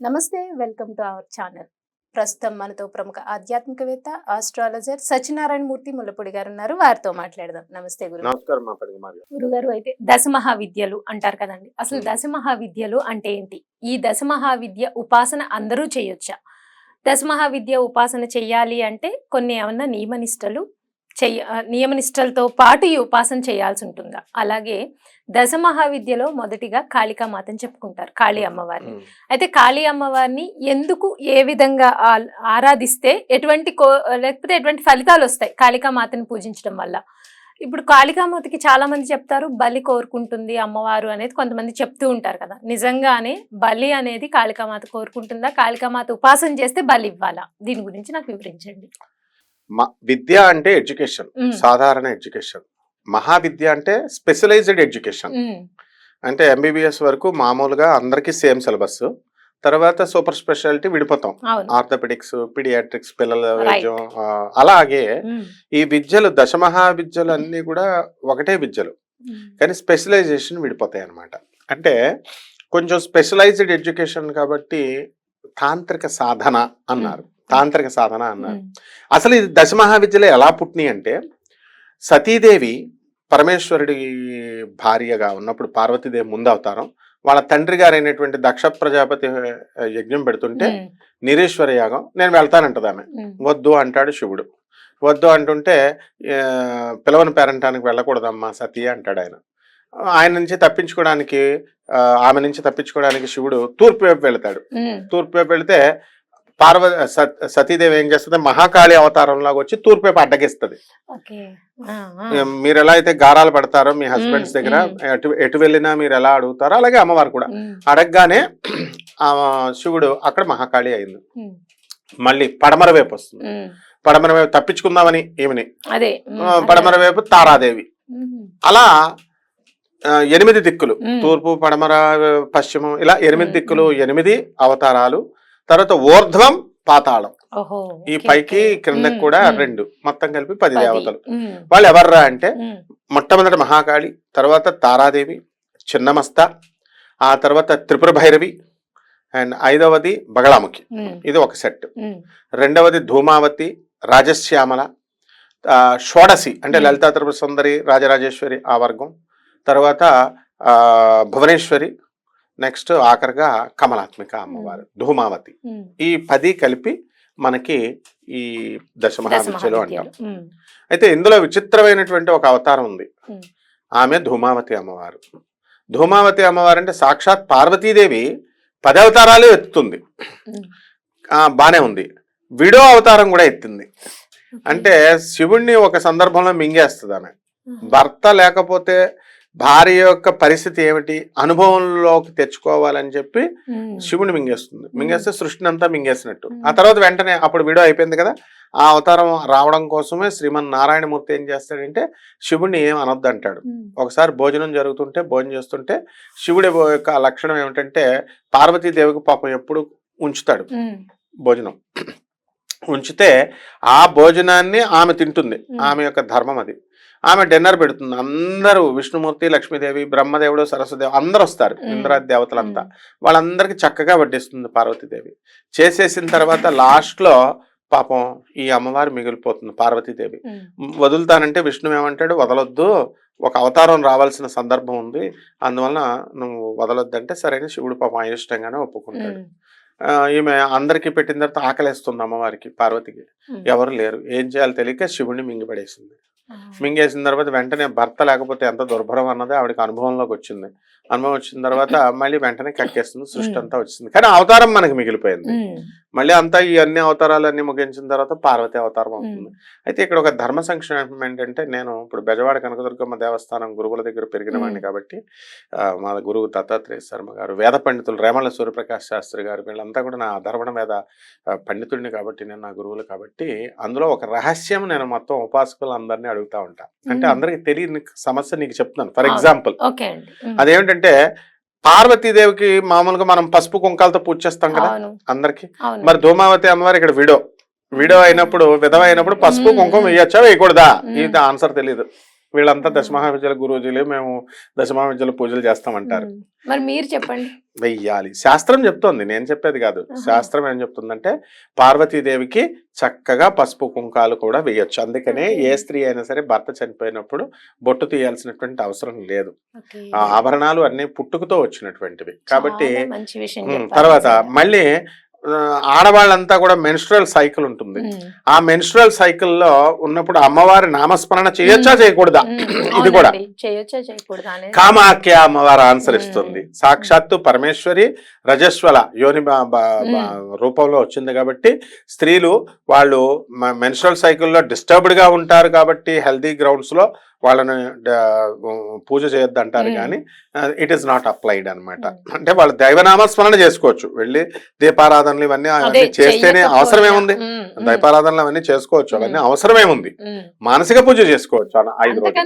నమస్తే welcome to our channel. ప్రస్తుతం మనతో ప్రముఖ ఆధ్యాత్మికవేత్త ఆస్ట్రాలజర్ సత్యనారాయణ మూర్తి ముల్లపూడి గారు ఉన్నారు. వారితో మాట్లాడదాం. నమస్తే గురు గురుగారు అయితే దశ మహావిద్యలు అంటారు కదండి. అసలు. దశ మహావిద్యలు అంటే ఏంటి? ఈ దశ మహావిద్య ఉపాసన అందరూ చేయొచ్చా? దశ మహావిద్య ఉపాసన చెయ్యాలి అంటే కొన్ని ఏమన్నా నియమనిష్టలు చెయ్య నియమనిష్టలతో పాటు ఈ ఉపాసన చేయాల్సి ఉంటుందా అలాగే దశ మహావిద్యలో మొదటిగా కాళికామాతని చెప్పుకుంటారు కాళీ అమ్మవారిని. అయితే కాళీ అమ్మవారిని ఎందుకు ఏ విధంగా ఆ- ఆరాధిస్తే ఎటువంటి కో లేకపోతే ఎటువంటి ఫలితాలు వస్తాయి కాళికామాతని పూజించడం వల్ల? ఇప్పుడు కాళికామాతకి చాలా మంది చెప్తారు బలి కోరుకుంటుంది అమ్మవారు అనేది కొంతమంది చెప్తూ ఉంటారు కదా. నిజంగానే బలి అనేది కాళికామాత కోరుకుంటుందా? కాళికామాత ఉపాసన చేస్తే బలి ఇవ్వాలా? దీని గురించి నాకు వివరించండి. విద్య అంటే ఎడ్యుకేషన్ సాధారణ ఎడ్యుకేషన్. మహావిద్య అంటే స్పెషలైజ్డ్ ఎడ్యుకేషన్. అంటే ఎంబీబీఎస్ వరకు మామూలుగా అందరికీ సేమ్ సిలబస్. తర్వాత సూపర్ స్పెషాలిటీ విడిపోతాం. ఆర్థోపెడిక్స్ పిడియాట్రిక్స్ పిల్లల. వైద్యం అలాగే ఈ విద్యలు దశమహా విద్యలు అన్ని కూడా ఒకటే విద్యలు. కానీ స్పెషలైజేషన్ విడిపోతాయి అన్నమాట. అంటే కొంచెం స్పెషలైజ్డ్ ఎడ్యుకేషన్ కాబట్టి తాంత్రిక సాధన అన్నారు. తాంత్రిక సాధన అన్నారు. అసలు ఇది దశమహావిద్యలో ఎలా పుట్టినాయి అంటే సతీదేవి పరమేశ్వరుడి భార్యగా ఉన్నప్పుడు పార్వతీదేవి ముందు అవతారం వాళ్ళ తండ్రి గారైనటువంటి దక్ష ప్రజాపతి యజ్ఞం పెడుతుంటే నిరీశ్వర యాగం నేను వెళ్తానంటది ఆమె. వద్దు అంటాడు శివుడు. వద్దు అంటుంటే పిలవని పేరంటానికి వెళ్ళకూడదమ్మా సతీ అంటాడు ఆయన. ఆయన నుంచి తప్పించుకోవడానికి ఆమె నుంచి తప్పించుకోవడానికి శివుడు తూర్పు వైపు వెళ్తాడు. తూర్పు వైపు వెళితే పార్వ సత్- సతీదేవి ఏం చేస్తుంది? మహాకాళి అవతారం లాగా వచ్చి తూర్పు వైపు అడ్డగిస్తుంది ఓకే. ఆ, ఆ, మీరు ఎలా అయితే గారాలు పడతారో మీ హస్బెండ్స్ దగ్గర. ఎటు ఎటు వెళ్ళినా మీరు ఎలా అడుగుతారో అలాగే అమ్మవారు కూడా. అడగగానే ఆ శివుడు అక్కడ మహాకాళి అయింది. మళ్ళీ పడమర వైపు వస్తుంది. పడమర వైపు తప్పించుకుందామని ఈమెని అదే. పడమర వైపు తారాదేవి. అలా ఎనిమిది దిక్కులు. తూర్పు పడమర పశ్చిమం ఇలా ఎనిమిది దిక్కులు. ఎనిమిది అవతారాలు. తర్వాత ఊర్ధ్వం పాతాళం. ఈ పైకి ఉమ్, కూడా రెండు మొత్తం కలిపి పది. దేవతలు. వాళ్ళు ఎవర్రా అంటే మొట్టమొదటి మహాకాళి తర్వాత తారాదేవి చిన్నమస్త ఆ తర్వాత త్రిపుర భైరవి అండ్ ఐదవది బగళాముఖి. ఇది ఒక సెట్. రెండవది ధూమావతి రాజశ్యామల షోడసి అంటే. లలితా త్రిపుర సుందరి రాజరాజేశ్వరి ఆ వర్గం. తర్వాత భువనేశ్వరి నెక్స్ట్ ఆఖరిగా కమలాత్మిక అమ్మవారు ధూమావతి. ఈ పది కలిపి మనకి ఈ దశమహావిద్యలు అంటాం. అయితే ఇందులో విచిత్రమైనటువంటి ఒక అవతారం ఉంది. ఆమె ధూమావతి అమ్మవారు. ధూమావతి అమ్మవారు అంటే సాక్షాత్ పార్వతీదేవి పది అవతారాలు ఎత్తుతుంది. ఆ, బానే ఉంది. విడో అవతారం కూడా ఎత్తింది. అంటే శివుణ్ణి ఒక సందర్భంలో మింగేస్తుంది ఆమె. భర్త లేకపోతే భార్య యొక్క పరిస్థితి ఏమిటి? అనుభవంలోకి తెచ్చుకోవాలని చెప్పి శివుని మింగేస్తుంది. మింగేస్తే సృష్టిని అంతా మింగేసినట్టు. ఆ తర్వాత వెంటనే అప్పుడు విడో అయిపోయింది కదా ఆ అవతారం రావడం కోసమే శ్రీమన్ నారాయణమూర్తి ఏం చేస్తాడంటే శివుణ్ణి ఏం అనొద్దు అంటాడు ఒకసారి భోజనం జరుగుతుంటే భోజనం చేస్తుంటే శివుడి యొక్క లక్షణం ఏమిటంటే పార్వతీదేవికి పాపం ఎప్పుడు ఉంచుతాడు భోజనం. ఉంచితే ఆ భోజనాన్ని ఆమె తింటుంది. ఆమె యొక్క ధర్మం అది. ఆమె డిన్నర్ పెడుతుంది. అందరూ విష్ణుమూర్తి లక్ష్మీదేవి బ్రహ్మదేవుడు సరస్వదేవి అందరూ వస్తారు. Hmm. ఇంద్ర దేవతలంతా. వాళ్ళందరికీ చక్కగా వడ్డిస్తుంది పార్వతీదేవి. చేసేసిన తర్వాత లాస్ట్లో పాపం ఈ అమ్మవారు మిగిలిపోతుంది పార్వతీదేవి. వదులుతానంటే విష్ణు ఏమంటాడు వదలొద్దు. ఒక అవతారం రావాల్సిన సందర్భం ఉంది. అందువలన నువ్వు వదలొద్దంటే సరైన శివుడు పాపం అయిష్టంగానే ఒప్పుకుంటాడు. ఈమె అందరికి పెట్టిన తర్వాత ఆకలేస్తుంది అమ్మవారికి పార్వతికి. ఎవరు లేరు. ఏం చేయాలో తెలియక శివుడిని మింగిపడేసింది. మింగేసిన తర్వాత వెంటనే భర్త లేకపోతే ఎంత దుర్భరం అన్నది ఆవిడకి అనుభవంలోకి వచ్చింది. అనుభవం వచ్చిన తర్వాత మళ్ళీ వెంటనే కక్కేస్తుంది సృష్టి అంతా వచ్చింది. కానీ అవతారం మనకి మిగిలిపోయింది. మళ్ళీ అంతా ఈ అన్ని అవతారాలు అన్ని ముగించిన తర్వాత పార్వతి అవతారం అవుతుంది. అయితే ఇక్కడ ఒక ధర్మ సంక్షేమం ఏంటంటే నేను ఇప్పుడు బెజవాడ కనకదుర్గమ్మ దేవస్థానం గురువుల దగ్గర పెరిగిన వాడిని. కాబట్టి మా గురువు దత్తాత్రేయ శర్మ గారు వేద పండితులు రేమల సూర్యప్రకాష్ శాస్త్రి గారు వీళ్ళంతా కూడా నా అధర్వణ వేద ఆ, పండితుడిని కాబట్టి నేను నా గురువులు కాబట్టి అందులో ఒక రహస్యం నేను మొత్తం ఉపాసకులందరినీ అడుగుతా ఉంటా. అంటే. అందరికి తెలియని సమస్య నీకు చెప్తున్నాను. ఫర్. ఎగ్జాంపుల్ అదేమిటంటే పార్వతీదేవికి మామూలుగా మనం పసుపు కుంకాలతో పూజ చేస్తాం కదా అందరికి. మరి ధూమావతి అమ్మవారు ఇక్కడ విడో. విడో అయినప్పుడు విధవ అయినప్పుడు పసుపు. కుంకుమ వేయచ్చా వేయకూడదా. ఇది ఆన్సర్ తెలియదు వీళ్ళంతా దశమహావిద్యల గురూజీలే మేము దశమహావిద్యల పూజలు చేస్తామంటారు. మరి మీరు చెప్పండి. వెయ్యాలి. శాస్త్రం చెప్తోంది నేను చెప్పేది కాదు. శాస్త్రం ఏం చెప్తుందంటే పార్వతీదేవికి చక్కగా పసుపు కుంకాలు కూడా వేయొచ్చు. అందుకనే ఏ స్త్రీ అయినా సరే భర్త చనిపోయినప్పుడు బొట్టు తీయాల్సినటువంటి అవసరం లేదు. ఆభరణాలు అన్ని పుట్టుకతో వచ్చినటువంటివి. కాబట్టి తర్వాత. మళ్ళీ ఆడవాళ్ళంతా కూడా మెన్స్ట్రల్ సైకిల్ ఉంటుంది. ఆ మెన్స్ట్రల్ సైకిల్లో ఉన్నప్పుడు అమ్మవారి నామస్మరణ చేయొచ్చా చేయకూడదా? ఇది కూడా. కామాఖ్య అమ్మవారు ఆన్సర్. ఇస్తుంది. సాక్షాత్తు పరమేశ్వరి రజస్వల యోని రూపంలో వచ్చింది కాబట్టి స్త్రీలు వాళ్ళు మెన్స్ట్రల్ సైకిల్లో డిస్టర్బ్డ్గా ఉంటారు కాబట్టి హెల్దీ గ్రౌండ్స్లో వాళ్ళని పూజ చేయొద్దు అంటారు. కానీ ఇట్ ఈస్ నాట్ అప్లైడ్ అన్నమాట. మ్మ్. అంటే వాళ్ళు దైవనామస్మరణ చేసుకోవచ్చు. వెళ్ళి దీపారాధనలు ఇవన్నీ చేస్తేనే. అవసరం ఏముంది దీపారాధనలు అవన్నీ చేసుకోవచ్చు. అవన్నీ మ్మ్. అవసరం ఏముంది ఉమ్. మానసిక పూజ చేసుకోవచ్చు. ఐదు రోజులు.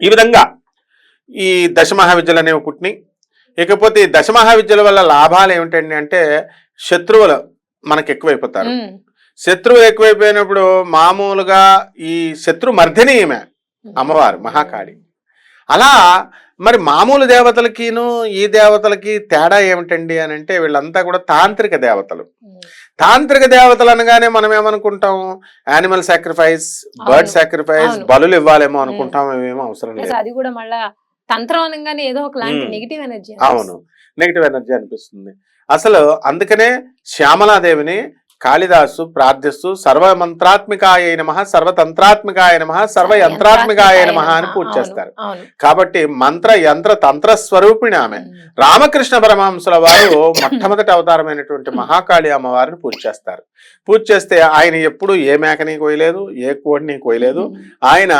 ఈ విధంగా ఈ దశమహావిద్యలు అనేవి పుట్టినాయి. ఇకపోతే ఈ దశమహావిద్యల వల్ల లాభాలు ఏమిటండి అంటే శత్రువులు మనకు ఎక్కువైపోతారు. ఉమ్. శత్రువులు ఎక్కువైపోయినప్పుడు మామూలుగా ఈ శత్రు మర్దిని ఈమె అమ్మవారు మహాకాళి అలా మరి మామూలు దేవతలకిను ఈ దేవతలకి తేడా ఏమిటండి అని అంటే వీళ్ళంతా కూడా తాంత్రిక దేవతలు. తాంత్రిక దేవతలు అనగానే మనం ఏమనుకుంటాం యానిమల్ సాక్రిఫైస్ బర్డ్. సాక్రిఫైస్. బలులు ఇవ్వాలేమో అనుకుంటాం ఏమో అవసరం లేదు అది కూడా మళ్ళా తంత్రం అనగానే ఏదో. నెగిటివ్ ఎనర్జీ అవును నెగిటివ్ ఎనర్జీ అనిపిస్తుంది అసలు అందుకనే శ్యామలాదేవిని కాళిదాసు ప్రార్థిస్తూ సర్వమంత్రాత్మికాయ నమ సర్వతంత్రాత్మికాయ నమ సర్వయంత్రాత్మికాయ నమ అని పూజ చేస్తారు. కాబట్టి మంత్ర యంత్ర తంత్ర స్వరూపిణి ఆమె. రామకృష్ణ పరమహంసుల వారు మొట్టమొదటి అవతారమైనటువంటి మహాకాళి అమ్మవారిని పూజ చేస్తారు. పూజ చేస్తే ఆయన ఎప్పుడు ఏ మేకని కోయలేదు ఏ కోడిని కోయలేదు ఆయన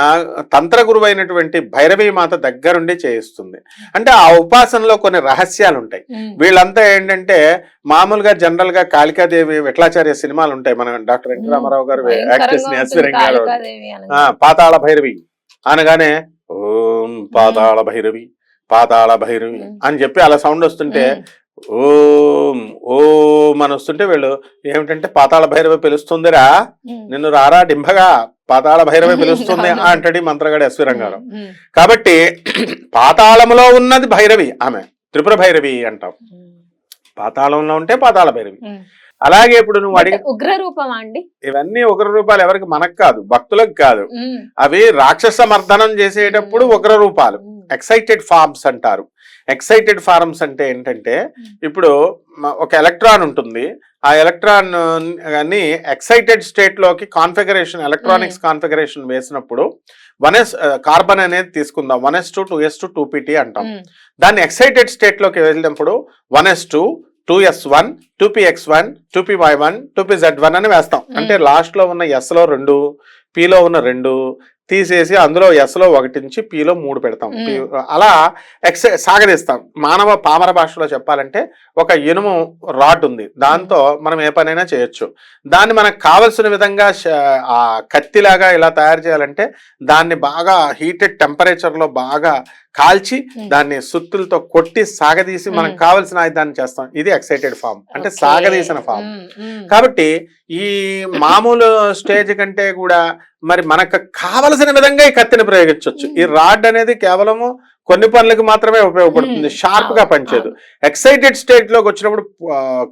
తంత్ర గురువు అయినటువంటి భైరవీ మాత దగ్గరుండి చేయిస్తుంది అంటే ఆ ఉపాసనలో కొన్ని రహస్యాలు ఉంటాయి. వీళ్ళంతా ఏంటంటే మామూలుగా జనరల్గా కాళికాదేవి విఠలాచార్య సినిమాలు ఉంటాయి మన డాక్టర్ ఎన్టీ. రామారావు గారు భయంకరంగా యాక్ట్ చేసిన ఎస్ ఉంటుంది రంగారావు గారు. కాళికాదేవి అనగా. ఆ, పాతాళ భైరవి అనగానే ఓం పాతాళ భైరవి పాతాళ భైరవి. అని చెప్పి అలా సౌండ్ వస్తుంటే. ఓం ఓం అని వస్తుంటే వీళ్ళు ఏమిటంటే పాతాళ భైరవి పిలుస్తుందిరా. నిన్ను రారా డింభగా పాతాళ భైరవి పిలుస్తుంది. అంటడి మంత్రగాడు ఎస్వి రంగారావు ఉమ్. కాబట్టి పాతాళంలో ఉన్నది భైరవి ఆమె త్రిపుర భైరవి అంటాం. పాతాళంలో ఉంటే పాతాళ భైరవి. అలాగే ఇప్పుడు నువ్వు అడిగి ఉగ్ర రూపమా అండి ఇవన్నీ ఉగ్ర రూపాలు ఎవరికి మనకు కాదు భక్తులకు కాదు. అవి రాక్షస మర్దనం చేసేటప్పుడు ఉగ్ర రూపాలు. ఎక్సైటెడ్ ఫార్మ్స్ అంటారు ఎక్సైటెడ్ ఫార్మ్స్ అంటే ఏంటంటే ఇప్పుడు ఒక ఎలక్ట్రాన్ ఉంటుంది. ఆ ఎలక్ట్రాన్ని ఎక్సైటెడ్ స్టేట్లోకి కాన్ఫిగరేషన్ ఎలక్ట్రానిక్స్ కాన్ఫిగరేషన్ వేసినప్పుడు వన్ ఎస్ కార్బన్ అనేది తీసుకుందాం. One S two two S two two PT అంటాం. దాన్ని ఎక్సైటెడ్ స్టేట్లోకి వెళ్ళినప్పుడు one S two two S one two P X one two P Y one two P Z one అని వేస్తాం. అంటే లాస్ట్లో ఉన్న ఎస్లో రెండు P లో ఉన్న రెండు తీసేసి అందులో ఎస్లో ఒకటి నుంచి P లో మూడు పెడతాం. అలా ఎక్స్ సాగదీస్తాం. మానవ పామర భాషలో చెప్పాలంటే ఒక ఇనుము రాడ్ ఉంది. దాంతో మనం ఏ పనైనా చేయొచ్చు. దాన్ని మనకు కావలసిన విధంగా కత్తిలాగా ఇలా తయారు చేయాలంటే దాన్ని బాగా హీటెడ్ టెంపరేచర్లో బాగా కాల్చి Hmm. దాన్ని సుత్తులతో కొట్టి సాగదీసి మనకు Hmm. కావలసిన ఆయుధాన్ని చేస్తాం ఇది ఎక్సైటెడ్ ఫామ్ అంటే. సాగదీసిన ఫామ్. ఉమ్. కాబట్టి ఈ మామూలు స్టేజ్ కంటే కూడా మరి మనకు కావలసిన విధంగా ఈ కత్తిని ప్రయోగించవచ్చు ఈ రాడ్ అనేది కేవలము కొన్ని పనులకు మాత్రమే ఉపయోగపడుతుంది. షార్ప్గా పనిచేయదు. ఎక్సైటెడ్ స్టేట్లోకి వచ్చినప్పుడు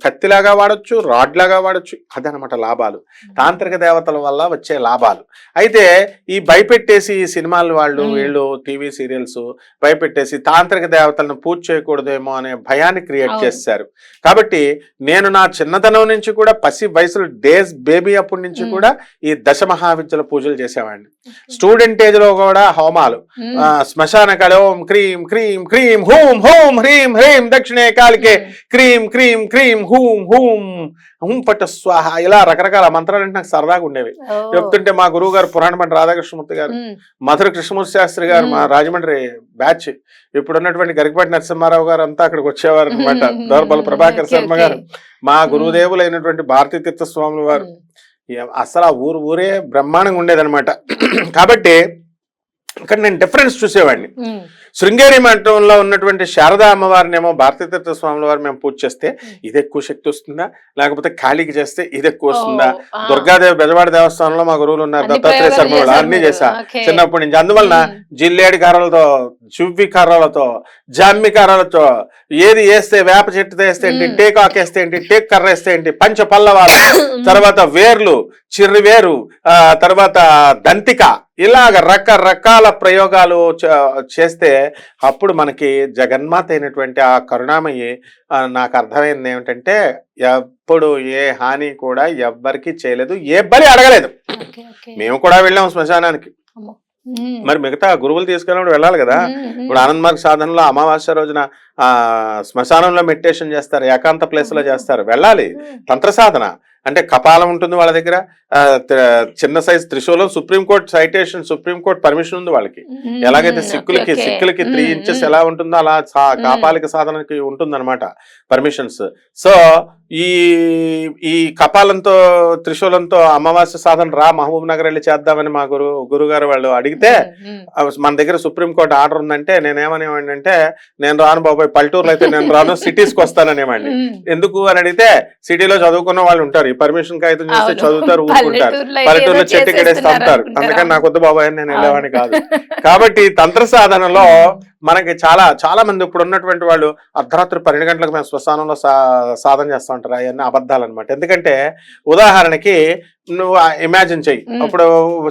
కత్తిలాగా వాడచ్చు రాడ్ లాగా వాడచ్చు అదనమాట లాభాలు. తాంత్రిక దేవతల వల్ల వచ్చే లాభాలు. అయితే ఈ భయపెట్టేసి ఈ సినిమాలు వాళ్ళు. వీళ్ళు టీవీ సీరియల్స్ భయపెట్టేసి తాంత్రిక దేవతలను పూజ చేయకూడదేమో అనే భయాన్ని క్రియేట్. చేశారు. కాబట్టి నేను నా చిన్నతనం నుంచి కూడా పసి వయసులో డేస్ బేబీ అప్పటి నుంచి. కూడా ఈ దశ మహావిద్యల పూజలు చేసేవాడిని. స్టూడెంట్ ఏజ్లో కూడా హోమాలు శ్మశాన కళ క్రీం క్రీం క్రీం హూం హూం హ్రీం హ్రీం దక్షిణే కాలికే క్రీం క్రీం క్రీం హూం హూం హూం పట్టు స్వాహ ఇలా రకరకాల మంత్రాలు అంటే నాకు సరదాగా ఉండేవి. చెప్తుంటే మా గురువు గారు పురాణమంటి రాధాకృష్ణమూర్తి గారు. మధుర కృష్ణమూర్తి శాస్త్రి గారు మా. రాజమండ్రి బ్యాచ్ ఇప్పుడు ఉన్నటువంటి గరికపాటి నరసింహారావు గారు అంతా అక్కడికి వచ్చేవారు అనమాట. దోర్బల ప్రభాకర్ శర్మ. గారు మా గురుదేవులైనటువంటి భారతీ తీర్థ స్వాముల వారు అసలు ఆ ఊరు ఊరే బ్రహ్మాండంగా ఉండేదన్నమాట కాబట్టి ఇక్కడ నేను డిఫరెన్స్ చూసేవాడిని. శృంగేరి మండపంలో ఉన్నటువంటి శారదా అమ్మవారిని ఏమో భారతీతీర్థ స్వాముల వారు మేము పూజ చేస్తే ఇది ఎక్కువ శక్తి వస్తుందా లేకపోతే కాళీకి చేస్తే ఇది ఎక్కువ వస్తుందా. దుర్గాదేవి బెజవాడ దేవస్థానంలో మా గురువులు ఉన్నారు దత్తాత్రేయ శర్మ అన్ని. చేశా. చిన్నప్పటి నుంచి అందువలన. జిల్లేడి కర్రలతో చువ్వి కర్రలతో జామ్మి కర్రలతో ఏది వేస్తే వేప చెట్టు వేస్తే ఏంటి మ్మ్. టేకాక్ వేస్తే ఏంటి టేక్ కర్ర వేస్తే ఏంటి పంచ పల్లవాలు తర్వాత వేర్లు చిర్రి వేరు ఆ తర్వాత దంతిక ఇలాగ రకరకాల ప్రయోగాలు చేస్తే అప్పుడు మనకి జగన్మాత అయినటువంటి ఆ కరుణామయ్యి నాకు అర్థమైంది ఏమిటంటే ఎప్పుడు ఏ హాని కూడా ఎవ్వరికి చేయలేదు ఏ బలి అడగలేదు ఓకే, ఓకే. మేము కూడా వెళ్ళాం శ్మశానానికి. మరి మిగతా గురువులు తీసుకెళ్ళినప్పుడు వెళ్ళాలి కదా. ఇప్పుడు ఆనంద్ మార్గ్ సాధనలో అమావాస్య రోజున ఆ శ్మశానంలో మెడిటేషన్ చేస్తారు ఏకాంత ప్లేస్లో చేస్తారు వెళ్ళాలి. తంత్ర సాధన అంటే కపాలం ఉంటుంది వాళ్ళ దగ్గర. చిన్న సైజ్ త్రిశూలం సుప్రీంకోర్టు సైటేషన్ సుప్రీంకోర్టు పర్మిషన్ ఉంది వాళ్ళకి. ఎలాగైతే సిక్కులకి. సిక్కులకి త్రీ ఇంచెస్. ఎలా ఉంటుందో అలా. కాపాలిక సాధనకి ఉంటుందన్నమాట పర్మిషన్స్. సో ఈ ఈ కపాలంతో త్రిశూలంతో అమావాస్య సాధన రా మహబూబ్ నగర్ వెళ్ళి చేద్దామని మా గురు గురుగారు వాళ్ళు అడిగితే మన దగ్గర సుప్రీంకోర్టు ఆర్డర్ ఉందంటే నేనేమనేవాడిని అంటే నేను రాను బాబాయ్ పల్లెటూరులో అయితే నేను రాను సిటీస్కి వస్తాననేవాడిని. ఎందుకు అని అడిగితే సిటీలో చదువుకున్న వాళ్ళు ఉంటారు. పర్మిషన్ కాగితం చూస్తే. చదువుతారు ఊరుకుంటారు. పల్లెటూరులో చెట్టు కడేసి తంతారు. అందుకని నాకు వద్దు బాబాయ్ అని నేను వెళ్ళేవాడిని కాదు. కాబట్టి తంత్ర సాధనలో మనకి చాలా చాలా మంది ఇప్పుడు ఉన్నటువంటి వాళ్ళు అర్ధరాత్రి పన్నెండు గంటలకు మేము శ్మశానంలో సా సాధన చేస్తూ ఉంటారు. అవన్నీ అబద్ధాలు అనమాట ఎందుకంటే ఉదాహరణకి నువ్వు ఇమాజిన్ చెయ్యి. ఇప్పుడు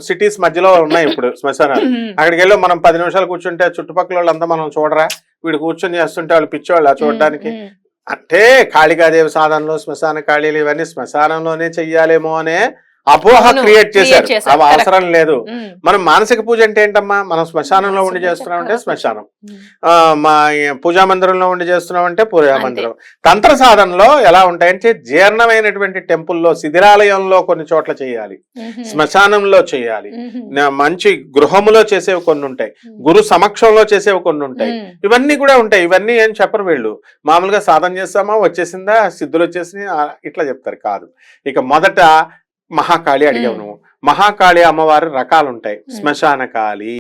సిటీస్ మధ్యలో ఉన్నాయి ఇప్పుడు శ్మశానాలు. అక్కడికి వెళ్ళి మనం పది నిమిషాలు కూర్చుంటే చుట్టుపక్కల వాళ్ళంతా మనం చూడరా? వీడు కూర్చొని చేస్తుంటే వాళ్ళు పిచ్చోళ్ళు ఆ చూడడానికి? అంటే కాళికాదేవి సాధనలు శ్మశాన ఖాళీలు ఇవన్నీ శ్మశానంలోనే చెయ్యాలేమో అనే అపోహ క్రియేట్ చేశారు. అవి. అవసరం లేదు. మనం మానసిక పూజ అంటే ఏంటమ్మా? మనం శ్మశానంలో ఉండి చేస్తున్నామంటే పూజ. శ్మశానం. మా పూజా మందిరంలో ఉండి చేస్తున్నామంటే పూజా అంతే. మందిరం. తంత్ర సాధనలో ఎలా ఉంటాయంటే జీర్ణమైనటువంటి టెంపుల్లో శిథిరాలయంలో కొన్ని చోట్ల చేయాలి. శ్మశానంలో చేయాలి. మంచి గృహములో చేసేవి కొన్ని ఉంటాయి. గురు సమక్షంలో చేసేవి కొన్ని ఉంటాయి. ఇవన్నీ కూడా ఉంటాయి. ఇవన్నీ ఏం చెప్పరు వీళ్ళు. మామూలుగా సాధన చేస్తామా? వచ్చేసిందా? సిద్ధులు వచ్చేసి ఇట్లా చెప్తారు. కాదు. ఇక మొదట మహాకాళి అడిగావు. నువ్వు మహాకాళి అమ్మవారి రకాలు ఉంటాయి. శ్మశాన కాళి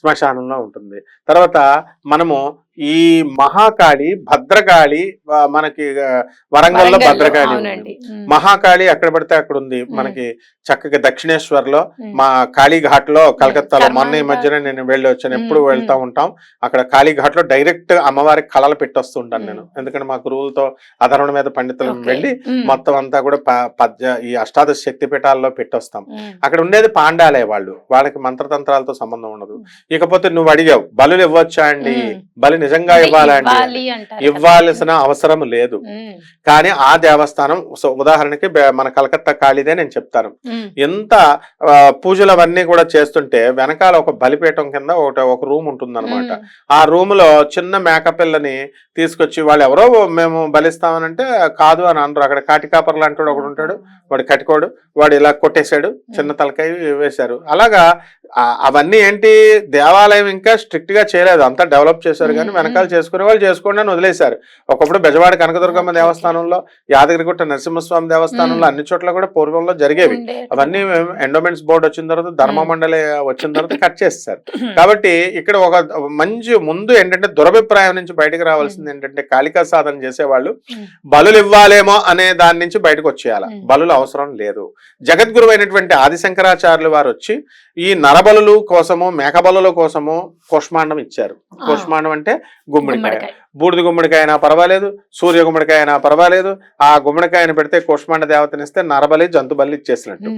శ్మశానంలో ఉంటుంది తర్వాత మనము ఈ మహాకాళి భద్రకాళి మనకి వరంగల్లో భద్రకాళి. మహాకాళి ఎక్కడ పడితే అక్కడ ఉంది. మనకి చక్కగా దక్షిణేశ్వర్లో ఉమ్. మా కాళీఘాట్లో కలకత్తాలో మొన్న ఈ. మధ్యన నేను వెళ్ళి వచ్చాను ఎప్పుడు వెళ్తా. ఉంటాం అక్కడ కాళీఘాట్లో డైరెక్ట్ అమ్మవారికి కళలు పెట్టొస్తుంటాను నేను మ్మ్. ఎందుకంటే మా గురువులతో అధర్వణ మీద పండితులు ఓకే. వెళ్ళి. మొత్తం అంతా కూడా పద్య ఈ అష్టాదశ శక్తి పీఠాల్లో పెట్టొస్తాం. అక్కడ ఉండేది పాండాలే వాళ్ళు వాళ్ళకి మంత్రతంత్రాలతో సంబంధం ఉండదు. ఇకపోతే నువ్వు అడిగావు బలులు ఇవ్వచ్చా అండి మ్మ్. నిజంగా అంటే ఇవ్వాలా అండి? ఇవ్వాలి అంటారు కదా. ఇవ్వాల్సిన అవసరం లేదు. కానీ ఆ దేవస్థానం ఉదాహరణకి మన కలకత్తా కాళీదే నేను చెప్తాను. ఎంత పూజలు అవన్నీ కూడా చేస్తుంటే వెనకాల ఒక బలిపీఠం కింద ఒకటి ఒక రూమ్ ఉంటుంది అనమాట ఉమ్. ఆ రూమ్లో చిన్న మేకపిల్లని తీసుకొచ్చి వాళ్ళు ఎవరో మేము బలిస్తామనంటే కాదు అని అనరు. అక్కడ కాటికాపర్ లాంటి ఒకడు ఉంటాడు వాడు కట్టుకోడు వాడు ఇలా కొట్టేశాడు. చిన్న తలకాయ వేశారు. అలాగా అవన్నీ ఏంటి దేవాలయం ఇంకా స్ట్రిక్ట్గా చేయలేదు అంతా డెవలప్ చేశారు కానీ. వెనకాల చేసుకునే వాళ్ళు చేసుకోండి అని వదిలేశారు ఒకప్పుడు బెజవాడ కనకదుర్గమ్మ దేవస్థానంలో యాదగిరిగుట్ట నరసింహస్వామి దేవస్థానంలో. అన్ని చోట్ల కూడా పూర్వంలో జరిగేవి. అవన్నీ ఎండోమెంట్స్ బోర్డు వచ్చిన తర్వాత ధర్మ. మండలి వచ్చిన తర్వాత కట్ చేస్తారు. కాబట్టి ఇక్కడ ఒక మంచి ముందు ఏంటంటే దురభిప్రాయం నుంచి బయటకు రావాల్సింది ఏంటంటే కాళికా సాధన చేసేవాళ్ళు. బలులు ఇవ్వాలేమో అనే దాని నుంచి బయటకు వచ్చేయాలి. బలులు అవసరం లేదు జగద్గురు అయినటువంటి ఆదిశంకరాచార్యులు వారు వచ్చి ఈ నరబలులు కోసము మేకబలుల కోసము కుష్మాండం ఇచ్చారు. కుష్మాండం అంటే గుమ్మడికాయ. బూడిద గుమ్మడికాయ అయినా పర్వాలేదు సూర్య గుమ్మడికాయ అయినా పర్వాలేదు ఆ గుమ్మడికాయను పెడితే కుష్మాండ దేవతనిస్తే నరబలి జంతుబలి ఇచ్చేసినట్టు.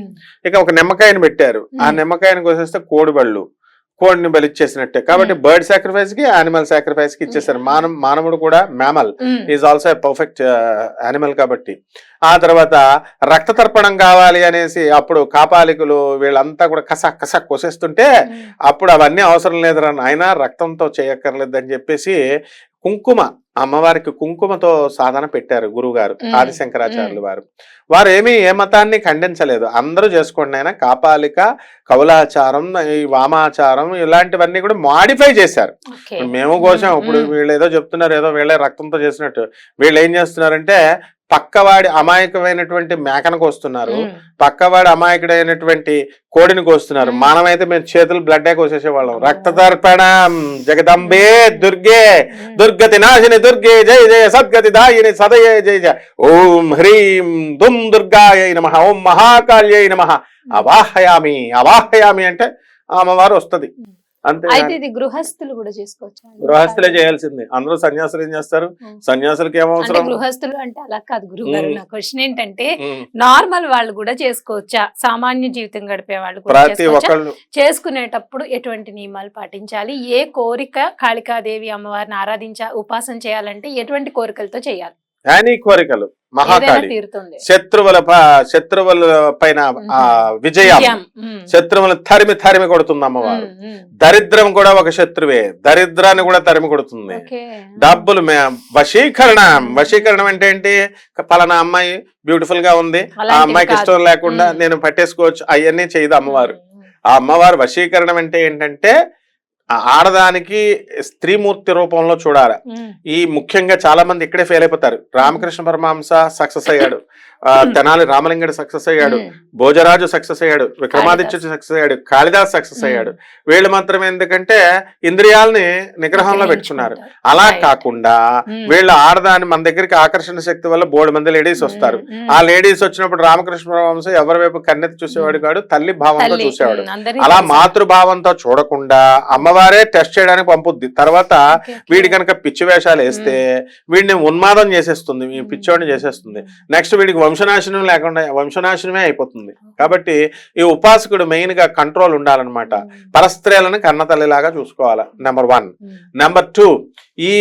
ఇక ఒక నిమ్మకాయని పెట్టారు ఆ మ్మ్. నిమ్మకాయని కోసేస్తే కోడిబళ్ళు కోడిని బలిచ్చేసినట్టే కాబట్టి మ్మ్. బర్డ్ సాక్రిఫైస్కి యానిమల్ సాక్రిఫైస్కి ఇచ్చేసారు మ్మ్. మానవ మానవుడు కూడా mammal. Is also perfect animal కాబట్టి ఆ తర్వాత రక్త తర్పణం కావాలి అనేసి అప్పుడు కాపాలికులు వీళ్ళంతా కూడా కస కస కొసేస్తుంటే ఉమ్. అప్పుడు అవన్నీ అవసరం లేదురా నాయన రక్తంతో చేయక్కర్లేదని చెప్పేసి కుంకుమ అమ్మవారికి కుంకుమతో సాధన పెట్టారు గురువుగారు మ్మ్. ఆదిశంకరాచార్యులు వారు. వారు ఏమీ ఏ మతాన్ని ఖండించలేదు. అందరూ చేసుకోండి అయినా కాపాలిక కౌలాచారం ఈ వామాచారం ఇలాంటివన్నీ కూడా మాడిఫై చేశారు. మేము కోసాం. ఇప్పుడు. వీళ్ళు ఏదో చెప్తున్నారు ఏదో వీళ్ళే రక్తంతో చేసినట్టు. వీళ్ళు ఏం చేస్తున్నారంటే పక్కవాడి అమాయకమైనటువంటి మేకను కోస్తున్నారు. పక్కవాడి అమాయకుడైనటువంటి కోడిని కోస్తున్నారు. మనమైతే మేము చేతులు బ్లడ్ కోసేసేవాళ్ళం అమ్మో. రక్త తర్పణం జగదంబే దుర్గే. దుర్గతి నాశిని దుర్గే జయ జయ సద్గతి దాయిని సదయ జయ జయ ఓం హ్రీం దుమ్ దుర్గాయ నమ ఓం మహాకాళ్యై నమ అవాహయామి అవాహయామి అంటే అమ్మవారు వస్తది అయితే ఇది గృహస్థులు కూడా చేసుకోవచ్చు గృహస్థులే చేయాల్సింది. అందరూ సన్యాసులు ఏం చేస్తారు. సన్యాసులకి అంటే ఏమవసరం గృహస్థులు అంటే అలా కాదు గురువు గారు ఉమ్. నా క్వశ్చన్ ఏంటంటే. నార్మల్ వాళ్ళు కూడా చేసుకోవచ్చా? సామాన్య జీవితం గడిపే వాళ్ళు కూడా ప్రతి చేసుకోవచ్చా? ఒక్కళ్ళు. చేసుకునేటప్పుడు ఎటువంటి నియమాలు పాటించాలి? ఏ కోరిక కాళికాదేవి అమ్మవారిని ఆరాధించా ఉపాసన చేయాలంటే ఎటువంటి కోరికలతో చేయాలి? కోరికలు. మహాకాళి. శత్రువుల ప- శత్రువుల పైన ఆ విజయం. శత్రువులను తరిమి తరిమి కొడుతుంది అమ్మవారు. దరిద్రం కూడా ఒక శత్రువే. దరిద్రాన్ని కూడా తరిమి కొడుతుంది. డబ్బులు వశీకరణ. వశీకరణం అంటే ఏంటి? పలానా అమ్మాయి బ్యూటిఫుల్గా ఉంది. ఆ అమ్మాయికి. ఇష్టం లేకుండా. నేను పట్టేసుకోవచ్చు. అవన్నీ చేయదు అమ్మవారు. ఆ అమ్మవారు వశీకరణం అంటే ఏంటంటే ఆడదానికి స్త్రీమూర్తి రూపంలో చూడాలి. ఈ ముఖ్యంగా చాలా మంది ఇక్కడే ఫెయిల్ అయిపోతారు. రామకృష్ణ పరమహంస సక్సెస్ అయ్యాడు. తెనాలి రామలింగడు సక్సెస్ అయ్యాడు. భోజరాజు సక్సెస్ అయ్యాడు విక్రమాదిత్యుడు సక్సెస్ అయ్యాడు కాళిదాస్ సక్సెస్ అయ్యాడు. వీళ్ళు మాత్రం ఎందుకంటే ఇంద్రియాలని నిగ్రహంలో పెట్టుకున్నారు. అలా. కాకుండా. వీళ్ళ ఆడదాని మన దగ్గరికి ఆకర్షణ శక్తి వల్ల బోడు మంది లేడీస్ వస్తారు. ఆ లేడీస్ వచ్చినప్పుడు రామకృష్ణ పరమహంస ఎవరి వైపు కన్నెత్తి చూసేవాడు కాడు తల్లి భావంతో చూసేవాడు. అలా. మాతృభావంతో చూడకుండా అమ్మవారే టెస్ట్ చేయడానికి పంపుద్ది. తర్వాత. వీడి కనుక పిచ్చి వేషాలు వేస్తే వీడిని ఉన్మాదం చేసేస్తుంది పిచ్చోడిని చేసేస్తుంది. నెక్స్ట్ వీడికి వంశనాశనం లేకుండా వంశనాశనమే అయిపోతుంది. కాబట్టి ఈ ఉపాసకుడు మెయిన్గా కంట్రోల్ ఉండాలన్నమాట. పరస్త్రీలను కన్నతల్లిలాగా చూసుకోవాలి నెంబర్ వన్. నెంబర్ టూ ఈ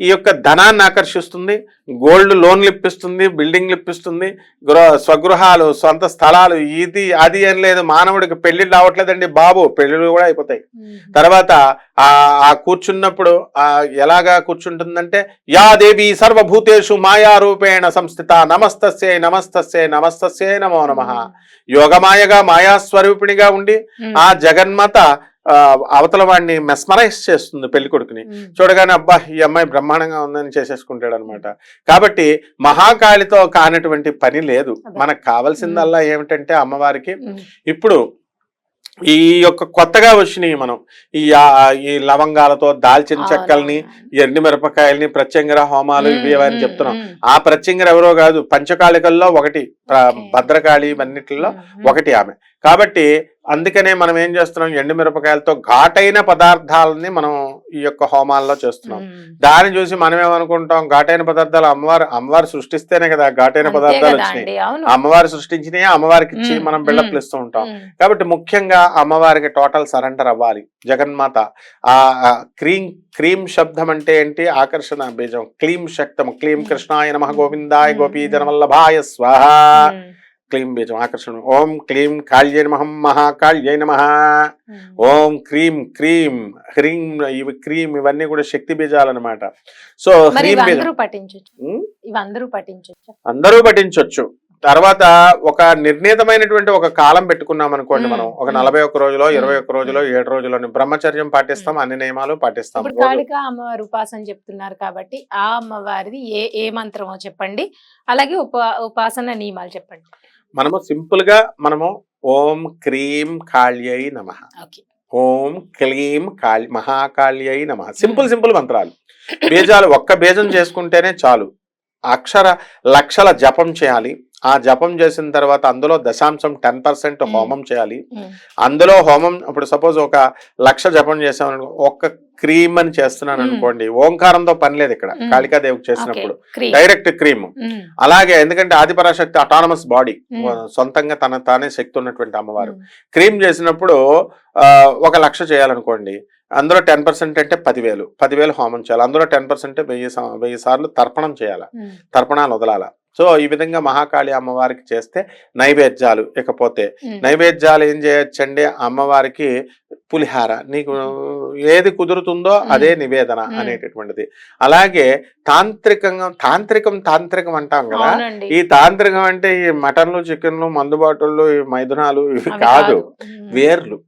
ఈ యొక్క ధనాన్ని ఆకర్షిస్తుంది గోల్డ్ లోన్లు ఇప్పిస్తుంది బిల్డింగ్లు ఇప్పిస్తుంది గృహ స్వగృహాలు సొంత స్థలాలు ఇది అది అని లేదు మానవుడికి పెళ్ళిళ్ళు రావట్లేదండి బాబు పెళ్ళిళ్ళు కూడా అయిపోతాయి. తర్వాత ఆ ఆ కూర్చున్నప్పుడు ఆ ఎలాగా కూర్చుంటుందంటే యా దేవి సర్వభూతేషు మాయా రూపేణ సంస్థిత నమస్తస్యే నమస్తస్యే నమస్తస్యే నమో నమ యోగమాయగా మాయా స్వరూపిణిగా ఉండి. ఆ జగన్మాత అవతల వాడిని మెస్మరైజ్ చేస్తుంది పెళ్ళి కొడుకుని ఉమ్. చూడగానే అబ్బా ఈ అమ్మాయి బ్రహ్మాండంగా ఉందని చేసేసుకుంటాడు అనమాట కాబట్టి మహాకాళితో కానటువంటి పని లేదు. మనకు కావాల్సిందల్లా ఏమిటంటే అమ్మవారికి. ఇప్పుడు ఈ యొక్క కొత్తగా వచ్చినాయి మనం ఈ ఈ లవంగాలతో దాల్చిన చెక్కల్ని. ఎండు మిరపకాయల్ని ప్రత్యంగర హోమాలు ఇవి అని చెప్తున్నాం ఆ ప్రత్యంగర ఎవరో కాదు పంచకాళికల్లో ఒకటి. భద్రకాళి ఇవన్నిటిలో. ఒకటి ఆమె కాబట్టి అందుకనే మనం ఏం చేస్తున్నాం? ఎండు మిరపకాయలతో ఘాటైన పదార్థాలని మనం ఈ యొక్క హోమాల్లో చేస్తున్నాం. దాన్ని చూసి మనం ఏమనుకుంటాం ఘాటైన పదార్థాలు అమ్మవారు అమ్మవారు సృష్టిస్తేనే కదా ఘాటైన పదార్థాలు వచ్చినాయి. అమ్మవారు సృష్టించినవి అమ్మవారికి ఇచ్చి మనం ఉమ్, ఇస్తూ ఉంటాం. కాబట్టి ముఖ్యంగా అమ్మవారికి టోటల్ సరెండర్ అవ్వాలి. జగన్మాత ఆ ఆ క్రీం క్రీం శబ్దం అంటే ఏంటి? ఆకర్షణ బీజం. క్లీం శక్తం. క్లీం కృష్ణాయ నమ గోవిందాయ గోపీ జనవల్లభాయ స్వాహ. క్లీం బీజం ఆకర్షణ. ఓం క్లీం కాళ్యై నమ మహాకాళ్యై నమ. ఓం క్రీం క్రీం హ్రీం ఇవి క్రీం ఇవన్నీ కూడా శక్తి బీజాలు అనమాట సో హ్రీం బీజం. అందరూ పఠించవచ్చు అందరూ తర్వాత ఒక నిర్ణీతమైనటువంటి ఒక కాలం పెట్టుకున్నాం అనుకోండి. మనం. ఒక. నలభై ఒక్క రోజులో. ఇరవై ఒక్క రోజులో ఏడు రోజులో బ్రహ్మచర్యం పాటిస్తాం అన్ని నియమాలు పాటిస్తాం. కాళిక అమ్మవారి ఉపాసన చెప్తున్నారు కాబట్టి ఆ అమ్మవారిది ఏ ఏ మంత్రమో చెప్పండి. అలాగే ఉపా ఉపాసన నియమాలు చెప్పండి. మనము సింపుల్గా మనము ఓం క్రీం కాళ్యై నమ. ఓం క్లీం కాళి మహాకాళ్యై నమ. సింపుల్ సింపుల్ మంత్రాలు. బీజాలు ఒక్క బీజం చేసుకుంటేనే చాలు. అక్షర లక్షల జపం చేయాలి. ఆ జపం చేసిన తర్వాత అందులో దశాంశం టెన్ పర్సెంట్. హోమం చేయాలి. అందులో హోమం ఇప్పుడు సపోజ్ ఒక లక్ష జపం చేసాం ఒక్క క్రీమ్ అని చేస్తున్నాను. అనుకోండి ఓంకారంతో పని లేదు ఇక్కడ. కాళికాదేవికి చేసినప్పుడు. Direct cream. అలాగే ఎందుకంటే ఆదిపరాశక్తి అటానమస్ బాడీ. సొంతంగా తన తానే శక్తి ఉన్నటువంటి అమ్మవారు. క్రీమ్ చేసినప్పుడు ఒక లక్ష చేయాలనుకోండి అందులో టెన్ పర్సెంట్ అంటే పదివేలు పదివేలు హోమం చేయాలి. అందులో టెన్ పర్సెంట్ వెయ్యి వెయ్యి సార్లు తర్పణం చేయాలి. తర్పణాలు వదలాల. సో ఈ విధంగా మహాకాళి అమ్మవారికి చేస్తే నైవేద్యాలు ఇకపోతే. నైవేద్యాలు ఏం చేయొచ్చండి? అమ్మవారికి పులిహార. నీకు ఏది కుదురుతుందో అదే నివేదన. అనేటటువంటిది. అలాగే తాంత్రికంగా తాంత్రికం తాంత్రికం అంటాం కదా? ఈ తాంత్రికం అంటే ఈ మటన్లు చికెన్లు మందుబాటులు ఈ మైదునాలు ఇవి కాదు. వేర్లు.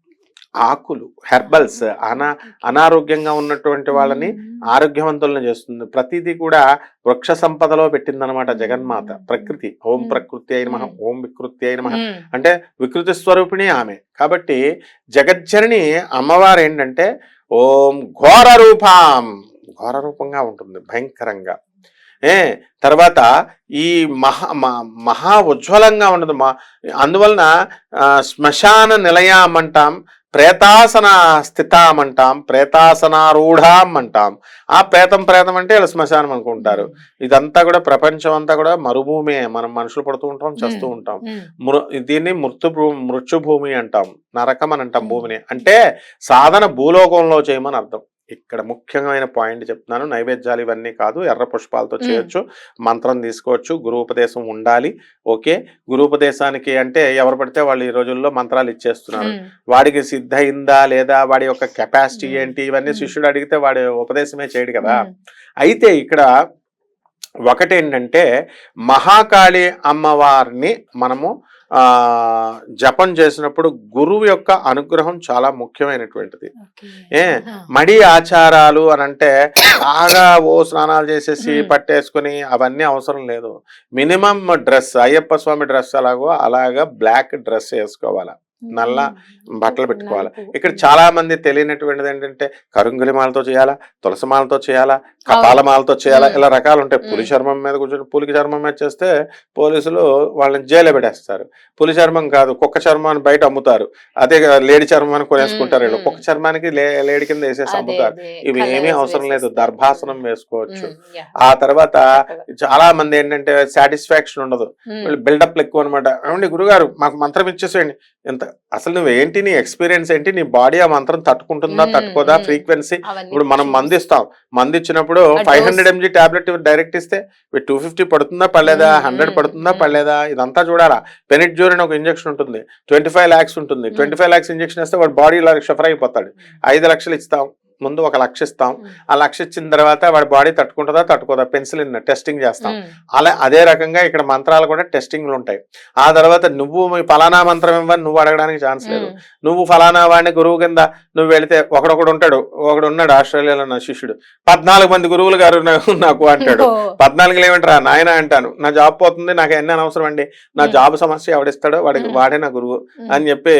ఆకులు హెర్బల్స్ అనా అనారోగ్యంగా ఉన్నటువంటి వాళ్ళని ఆరోగ్యవంతులను చేస్తుంది. ప్రతిదీ కూడా వృక్ష సంపదలో పెట్టిందనమాట జగన్మాత. ప్రకృతి ఓం. ప్రకృతి అయిన మహా ఓం వికృతి అయిన మహా. అంటే వికృతి స్వరూపిణి ఆమె. కాబట్టి జగజ్జనని అమ్మవారు ఏంటంటే ఓం ఘోర రూపం ఘోర రూపంగా ఉంటుంది భయంకరంగా. ఏ తర్వాత ఈ మహా మహా ఉజ్వలంగా ఉండదు. మా అందువలన శ్మశాన నిలయం అంటాం ప్రేతాసన స్థితాం అంటాం ప్రేతాసనారూఢాం అంటాం. ఆ ప్రేతం ప్రేతం అంటే ఇలా శ్మశానం అనుకుంటారు. ఇదంతా కూడా ప్రపంచం అంతా కూడా మరుభూమే. మనం మనుషులు పడుతూ ఉంటాం చేస్తూ. ఉంటాం. దీన్ని మృత్యు భూ- మృత్యు భూమి అంటాం. నరకం అని అంటాం భూమిని. అంటే సాధన భూలోకంలో చేయమని అర్థం. ఇక్కడ ముఖ్యమైన పాయింట్ చెప్తున్నాను నైవేద్యాలు ఇవన్నీ కాదు ఎర్ర పుష్పాలతో. చేయొచ్చు మంత్రం తీసుకోవచ్చు గురూపదేశం ఉండాలి ఓకే గురూపదేశానికి అంటే ఎవరు పడితే వాళ్ళు ఈ రోజుల్లో మంత్రాలు ఇచ్చేస్తున్నారు. వాడికి సిద్ధ అయిందా లేదా వాడి యొక్క కెపాసిటీ. ఏంటి ఇవన్నీ. శిష్యుడు అడిగితే వాడి ఉపదేశమే చేయడు కదా. అయితే ఇక్కడ ఒకటేంటంటే మహాకాళి అమ్మవారిని మనము జపం చేసినప్పుడు గురువు యొక్క అనుగ్రహం చాలా ముఖ్యమైనటువంటిది. ఏ. మడి ఆచారాలు అని అంటే బాగా ఓ స్నానాలు చేసేసి. పట్టేసుకుని అవన్నీ అవసరం లేదు minimum dress Ayyappa Swamy dress అలాగో అలాగా బ్లాక్ డ్రెస్ వేసుకోవాలి నల్ల. బట్టలు పెట్టుకోవాలి. ఇక్కడ చాలా మంది తెలియనటువంటిది ఏంటంటే కరుంగులి మాలతో చేయాలా తులసి మాలతో చేయాలా కపాల మాలతో చేయాలా. ఇలా రకాలు ఉంటాయి పులి. చర్మం మీద కూర్చొని పులికి చర్మం మీద చేస్తే పోలీసులు వాళ్ళని జైలు పెడేస్తారు పులి చర్మం కాదు కుక్క చర్మాన్ని బయట అమ్ముతారు అదే లేడీ చర్మాన్ని కొనేసుకుంటారు వీళ్ళు. కుక్క చర్మానికి లే- లేడీ కింద వేసేసి అమ్ముతారు. ఇవి ఏమీ అవసరం లేదు. దర్భాసనం వేసుకోవచ్చు. ఆ తర్వాత. చాలా మంది ఏంటంటే సాటిస్ఫాక్షన్ ఉండదు. వీళ్ళు బిల్డప్ ఎక్కువ అనమాట ఏమండి గురుగారు మాకు మంత్రం ఇచ్చేసేయండి ఎంత అసలు నువ్వు ఏంటి నీ ఎక్స్పీరియన్స్ ఏంటి? నీ బాడీ ఆ మంత్రం తట్టుకుంటుందా తట్టుకోదా. ఫ్రీక్వెన్సీ ఇప్పుడు మనం. మంది ఇస్తాం మంది ఇచ్చినప్పుడు five. Hundred MG tablet direct ఇస్తే టూ ఫిఫ్టీ పడుతుందా పడలేదా హండ్రెడ్ పడుతుందా. పడలేదా ఇదంతా చూడాలా? పెనిట్జూర్ అని ఒక ఇంజెక్షన్ ఉంటుంది. ట్వంటీ ఫైవ్ ల్యాక్స్ ఉంటుంది. ట్వంటీ ఫైవ్ ల్యాక్స్ ఇంజెక్షన్ ఇస్తే వాడు బాడీ ఇలా షఫర్ అయిపోతాడు. ఐదు లక్షలు ఇస్తాం. ముందు ఒక లక్ష ఇస్తాం. ఆ లక్ష ఇచ్చిన తర్వాత వాడి బాడీ తట్టుకుంటుందా తట్టుకోదా పెన్సిలిన్ టెస్టింగ్ చేస్తాం. అలా అదే రకంగా ఇక్కడ మంత్రాలు కూడా టెస్టింగ్లు ఉంటాయి ఆ తర్వాత నువ్వు ఫలానా మంత్రం ఇవ్వని నువ్వు అడగడానికి ఛాన్స్ లేదు. నువ్వు ఫలానా వాడిని గురువు కింద నువ్వు వెళితే ఒకడొకడు ఉంటాడు ఒకడు ఉన్నాడు ఆస్ట్రేలియాలో నా శిష్యుడు పద్నాలుగు మంది గురువులు గారు నాకు అంటాడు. పద్నాలుగులు ఏమంటారా నాయన అంటాను నా జాబ్ పోతుంది నాకు ఎన్ని అనవసరం అండి నా. జాబ్ సమస్య ఎవడిస్తాడో వాడికి. వాడే నా గురువు. అని చెప్పి